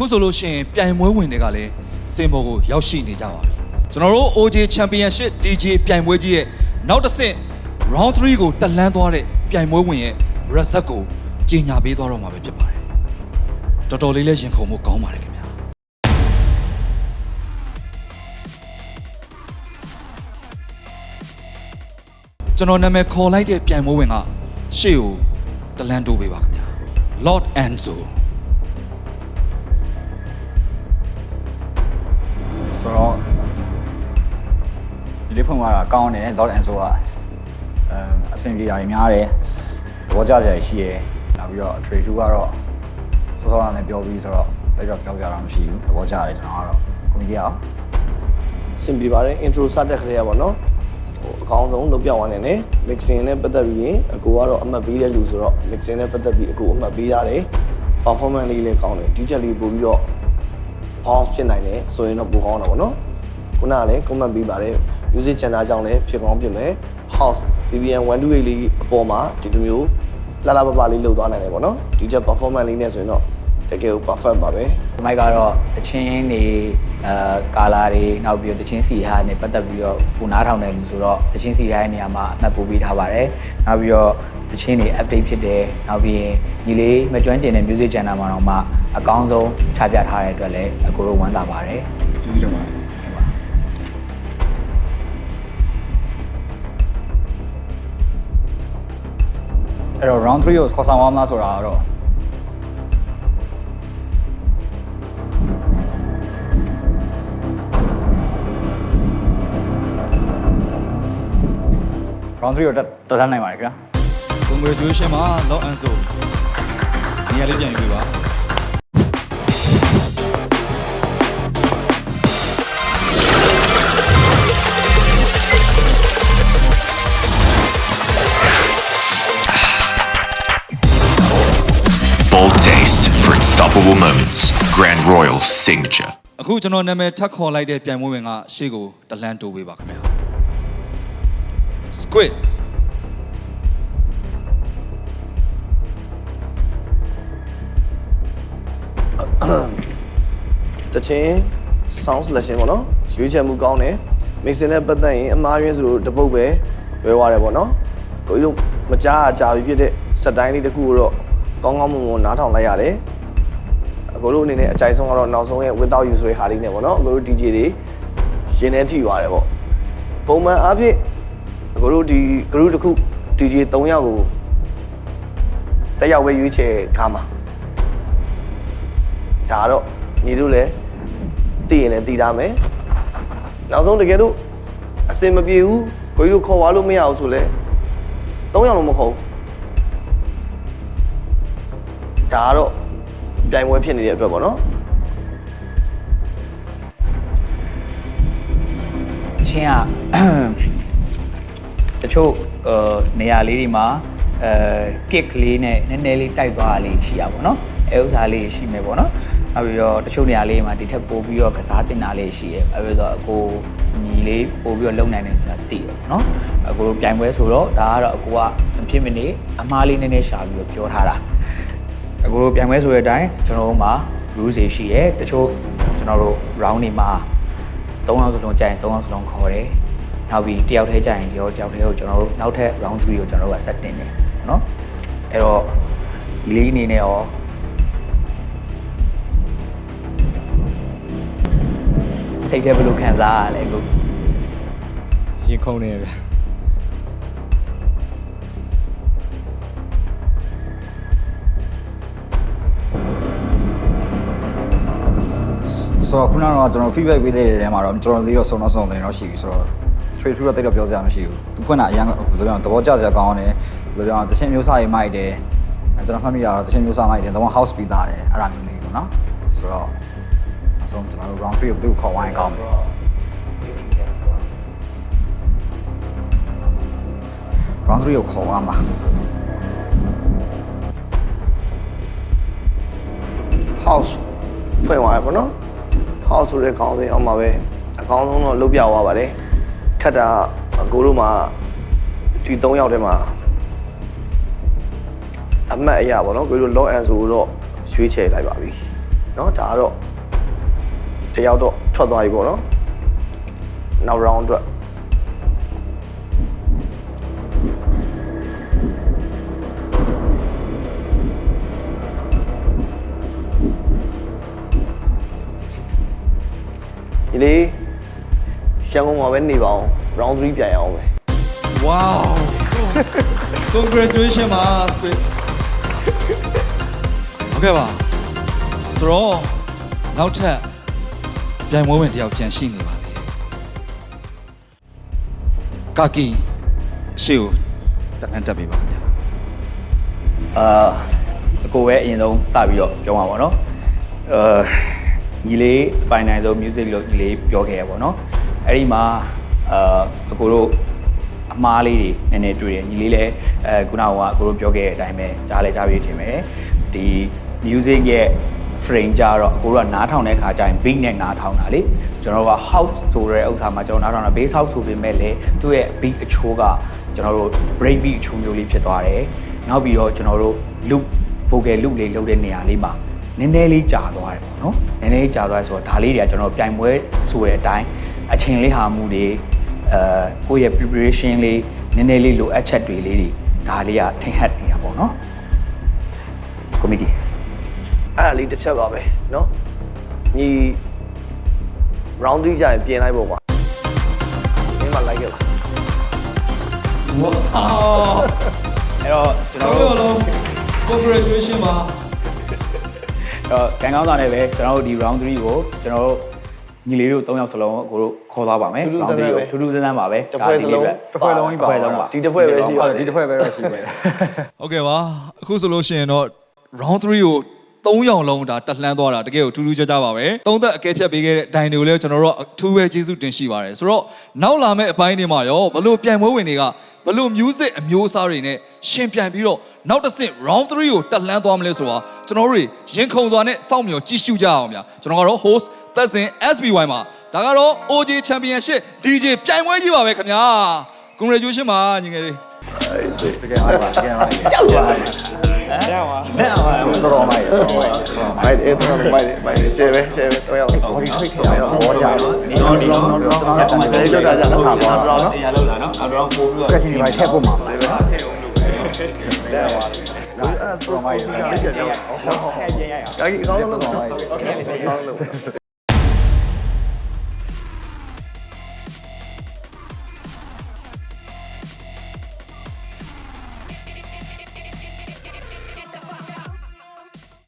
အခုဆိုလို့ရှိရင်ပြိုင်ပွဲဝင်တွေကလည်းစင်ဘော်ကိုရောက်ရှိနေကြပါပြီကျွန်တော်တို့ OJ Championship DJ ပြိုင်ပွဲကြီးရဲ့နောက်တစ်ဆင့် round 3ကိုတက်လှမ်းသွားတဲ့ပြိုင်ပွဲဝင်ရဲ့ result ကိုကြီးညာပေးသွားတော့မှာပဲဖြစ်ပါတယ်တော်တော်လေးလည်းရင်ခုန်မှုကောင်းပါတယ်ခင်ဗျာကျွန်တော်နာမည်ခေါ်လိုက်တဲ့ပြိုင်ပွဲဝင်ကရှေ့ကိုတလန်တိုးပေးပါခင်ဗျာ Lord Enzo ဖုန်းကတော့ကောင်းတယ် Lord Enzo ကအမ်အဆင်ပြေတာတွေများတယ်သဘောကျစရာရှိရယ်နောက်ပြီးတော့ Trade 2ကတော့စောစောကနေပြောပြီးဆိုတော့တိတ်တော့ပြောကြတာမရှိဘူးသဘောကျတယ်ကျွန်တော်ကတော့ကိုမကြီးအောင်အဆင်ပြေပါတယ် intro စတဲ့ခရေရပါတော့ဟိုအကောင်းဆုံးလုပ်ပြသွားနေတယ် mixing နဲ့ပတ်သက်ပြီးရင်အကူကတော့အမှတ်ပေးတဲ့လူဆိုတော့ mixing နဲ့ပတ်သက်ပြီးအကူအမှတ်ပေးရတယ် performance လေးလည်းကောင်းတယ်ဒီချက်လေးပို့ပြီးတော့ bounce ဖြစ်နိုင်တယ်ဆိုရင်တော့ပိုကောင်းတာပေါ့နော်ခုနကလည်း comment ပေးပါတယ် music channel အကြောင်းလည်းဖြစ်ကောင်းဖြစ်မယ် house BBN 128လေးအပေါ်မှာဒီလိုမျိုးလာလာပပလေးလှုပ်သွားနိုင်တယ်ပေါ့နော်ဒီချက် performance လေးနဲ့ဆိုရင်တော့တကယ်ကို perfect ပါပဲဒီမိုက်ကတော့တချင်းတွေအဲကာလာတွေနောက်ပြီးတော့တချင်းစီဟာနဲ့ပတ်သက်ပြီးတော့ပူနားထောင်တယ်လို့ဆိုတော့တချင်းစီဟာရဲ့နေရာမှာအမှတ်ပို့ပေးထားပါတယ်နောက်ပြီးတော့တချင်းတွေ update ဖြစ်တယ်နောက်ပြီးရင်ညီလေးမကျွမ်းကျင်တဲ့ music channel မှာတော့မှအကောင်းဆုံးချပြထားတဲ့အတွက်လည်းအကိုတို့ဝမ်းသာပါတယ်ကျေးဇူးတင်ပါတယ် အဲ့တော့ round 3ကိုခေါ်ဆောင်အောင်မလားဆိုတာကတော့ round 3ကိုတက်တက်လှမ်းနိုင်ပါတယ်ခင်ဗျာ congratulation ပါ Lord Enzo နေရာလေးပြန်ယူပေးပါ unstoppable moments. Grand Royal signature. အခုကျွန်တော်နာမည်ထပ်ခေါ်လိုက်တဲ့ပြိုင်ပွဲဝင်ကရှေ့ကိုတလန်တိုးပေးပါခင်ဗျာ Squid တချင်း sound selection ပေါ့နော်ရွေးချယ်မှုကောင်းတယ် mixing နဲ့ပတ်သက်ရင်အမားရင်းဆိုလို့တပုတ်ပဲဝဲသွားတယ်ပေါ့နော်ကိုကြီးတို့မကြားအကြာပြီဖြစ်တဲ့စက်တိုင်းလေးတစ်ခုကိုတော့ကောင်းကောင်းမွန်မွန်နားထောင်လိုက်ရတယ်အ ကိုတို့အနေနဲ့အကြိုက်ဆုံးကတော့နောက်ဆုံးရဲ့ without you ဆိုတဲ့ဟာလေးနဲ့ပေါ့နော်အကိုတို့ DJ တွေရှင်နေထိသွားတယ်ပေါ့ပုံမှန်အားဖြင့်အကိုတို့ဒီ group တစ်ခု DJ 3ယောက်ကိုတစ်ယောက်ပဲရွေးချယ်ကားမှာဒါကတော့ညီတို့လည်းသိရင်လည်းသိသားမယ်နောက်ဆုံးတကယ်လို့အစင်မပြေဘူးကိုကြီးတို့ခေါ်သွားလို့မရအောင်ဆိုလဲ၃ယောက်လုံးမခေါ်ဘူးဒါကတော့ ပြိုင်ပွဲဖြစ်နေတဲ့အတွက်ပေါ့နော် ချင်းက တချို့呃နေရာလေးတွေမှာအဲ kick လေးနဲ့နည်းနည်းလေးတိုက်သွားတာလေးရှိရပါဘောเนาะအဲဥစ္စာလေးရှိမယ်ပေါ့เนาะနောက်ပြီးတော့တချို့နေရာလေးမှာဒီထက်ပိုပြီးတော့ကစားတင်တာလေးရှိရဲအဲပြီးတော့အကိုညီလေးပိုပြီးတော့လုံနိုင်တယ်ဆိုတာသိရပါเนาะအကိုတို့ပြိုင်ပွဲဆိုတော့ဒါကတော့အကိုကမဖြစ်မနေအမားလေးနည်းနည်းရှာပြီးတော့ပြောထားတာ အခုတို့ပြန်မဲဆိုတဲ့အတိုင်းကျွန်တော်တို့မှာ rules တွေရှိရဲတချို့ကျွန်တော်တို့ round တွေမှာ3ယောက်စလုံးကြာရင်3ယောက်စလုံးခေါ်တယ်နောက်ပြီးတယောက်တည်းကြာရင်တယောက်တယောက်တည်းကိုကျွန်တော်တို့နောက်ထပ် round 3ကိုကျွန်တော်တို့က set တင်တယ်เนาะအဲ့တော့ဒီလေးအနေနဲ့ရောစိတ်ထဲဘယ်လိုခံစားရလဲကို ရင်ခုန်နေရဗျာ ဆိုတော့ခုနကတော့ကျွန်တော် feedback ပေးတဲ့နေရာမှာတော့ကျွန်တော်လေးတော့စုံတော့စုံတယ်တော့ရှိပြီဆိုတော့ trade through တော့တိတ်တော့ပြောစရာမရှိဘူးသူဖွင့်တာအရင်ကဘယ်လိုပြောသဘောကျစရာကောင်းတယ်ဘယ်လိုပြောတချင်းမျိုးစားရေးမိုက်တယ်အဲကျွန်တော်မှတ်မိတာတော့တချင်းမျိုးစားမိုက်တယ်တော့ house ပြီးသားတယ်အဲ့ဒါမျိုးလေးပေါ့နော်ဆိုတော့အဆုံးကျွန်တော်တို့ round 3ကိုဘယ်သူခေါ်ဝိုင်းကောင်းတယ် round 3ကိုခေါ်ရမှာ house ဖွင့်သွားရပေါ့ နော် house ဆိုတဲ့ခေါင်းစဉ်အောက်မှာပဲအကောင်းဆုံးတော့လုပ်ပြသွားပါတယ်ခက်တာအကိုတို့မှာဒီ၃ယောက်ထဲမှာအမှတ်အရာပေါ့နော်ကိုတို့ log and ဆိုတော့ရွေးချယ်လိုက်ပါပြီ เนาะဒါကတော့တယောက်တော့ထွက်သွားပြီပေါ့နော်နောက် round အတွက် လေးရှမ်းကုန်မှာပဲနေပါအောင် round 3ပြန်ရအောင်ပဲ Wow Congratulations ပါ Squid ဟုတ်ကဲ့ပါဆိုတော့နောက်ထပ်ပြိုင်ပွဲဝင်တယောက်ကြံရှိနေပါသေးတယ်ကာကီရှေ့ကိုတန်တန်တက်ပေးပါခင်ဗျာအာအကိုပဲအရင်ဆုံးစပြီးတော့ပြောမှာပေါ့နော်အာ ညီလေးပိုင်နိုင်ဆုံး music လို့ညီလေးပြောခဲ့ရပေါ့နော်အဲ့ဒီမှာအာအကိုတို့အမားလေးတွေနည်းနည်းတွေ့တယ်ညီလေးလည်းအဲခုနကအကိုတို့ပြောခဲ့တဲ့အတိုင်းပဲကြားလဲကြားပြီးထင်မယ်ဒီ music ရဲ့ frame ကြတော့အကိုတို့ကနားထောင်တဲ့ခါကျရင် beat နဲ့နားထောင်တာလေကျွန်တော်တို့က house ဆိုတဲ့ဥစ္စာမှာကျွန်တော်နားထောင်တာ bass house ဆိုပေမဲ့လည်းသူ့ရဲ့ beat အချိုးကကျွန်တော်တို့ break beat အချိုးမျိုးလေးဖြစ်သွားတယ်နောက်ပြီးတော့ကျွန်တော်တို့ loop vocal loop လေးလုပ်တဲ့နေရာလေးမှာ နည်းနည်းလေးကြာသွားတယ်ပေါ့နော်နည်းနည်းလေးကြာသွားတယ်ဆိုတော့ဒါလေးတွေကကျွန်တော်ပြိုင်ပွဲဆိုတဲ့အတိုင်းအချိန်လေးဟာမှုတွေအဲကိုယ့်ရဲ့ preparation လေးနည်းနည်းလေးလိုအပ်ချက်တွေလေးတွေဒါလေးကထင်ဟပ်နေတာပေါ့နော် committee အဲ့ဒါလေးတစ်ချက်ပါပဲเนาะညီ round 3ကြာရင်ပြင်လိုက်ပေါ့ကွာမင်းမလိုက်ခဲ့လား Wow အဲ့တော့ကျွန် ကျွန် တော် တော် တို့ တို့ Congratulations ပါ တော့ကန်ကောင်းတာနဲ့ပဲကျွန်တော်တို့ဒီ round 3ကိုကျွန်တော်တို့ညီလေးတို့၃ယောက်စလုံးကိုတို့ခေါ်သွားပါမယ်ထူးထူး round ဆန်းဆန်း3ပဲကိုထူးထူးဆန်းဆန်းပါပဲတစ်ဖွဲ့စလုံးတစ်ဖွဲ့လုံးကြီးပါတစ်ဖွဲ့လုံးပါဒီတစ်ဖွဲ့ပဲရှိဟုပါတ်တယ်ဒီတစ်ဖွဲ့ပဲတော့ရှိတယ်ဟုတ်ကဲ့ပါအခုဆိုလို့ရှိရင်တော့ round 3ကို 3ရောင်လုံးဒါတက်လှမ်းသွားတာတကယ်ကိုထူးထူးခြားခြားပါပဲသုံးသက်အကဲဖြတ်ပေးခဲ့တဲ့ဒိုင်တွေကိုလည်းကျွန်တော်တို့အထူးပဲကျေးဇူးတင်ရှိပါတယ်ဆိုတော့နောက်လာမယ့်အပိုင်းတွေမှာရောဘလို့ပြိုင်ပွဲဝင်တွေကဘလို့ music အမျိုးအစားတွေနဲ့ရှင်ပြိုင်ပြီးတော့နောက်တစ်ဆင့် round 3ကိုတက်လှမ်းသွားမလဲဆိုတာကျွန်တော်တို့တွေရင်ခုန်စွာနဲ့စောင့်မျှော်ကြည့်ရှုကြအောင်ဗျာကျွန်တော်ကတော့ host သက်စင် SB1 မှာဒါကတော့ OJ Championship DJ ပြိုင်ပွဲကြီးပါပဲခင်ဗျာ congratulations ပါညီငယ်လေးတကယ်ပါတကယ်ပါကြောက်ပါ ဟမ်ကြောက်ပါလက်အောင်ပါတော်တော်မိုက်တော်တော်မိုက်မိုက်တယ်တော့မိုက်တယ်မိုက်တယ် share ပဲ share ပဲတော့ရအောင်ဘော်ဒီထိတ်တယ်ဘောကြတယ်ဒီတော့ဒီတော့ကျွန်တော်ကျွန်တော်လည်းလောက်တာကြာတော့ထားပါတော့နော်တရားလောက်တာနော်အော်တော့ပို့ပြီးစကချင်ဒီပိုင်းထည့်ဖို့မှာပါအဲ့ဒါတော့ကိုစီချာလေးပြန်ရအောင်တော့ပြန်ရအောင်ဒါကြီးအကောင်းဆုံးလုပ်ပါဦးအကောင်းဆုံးလုပ်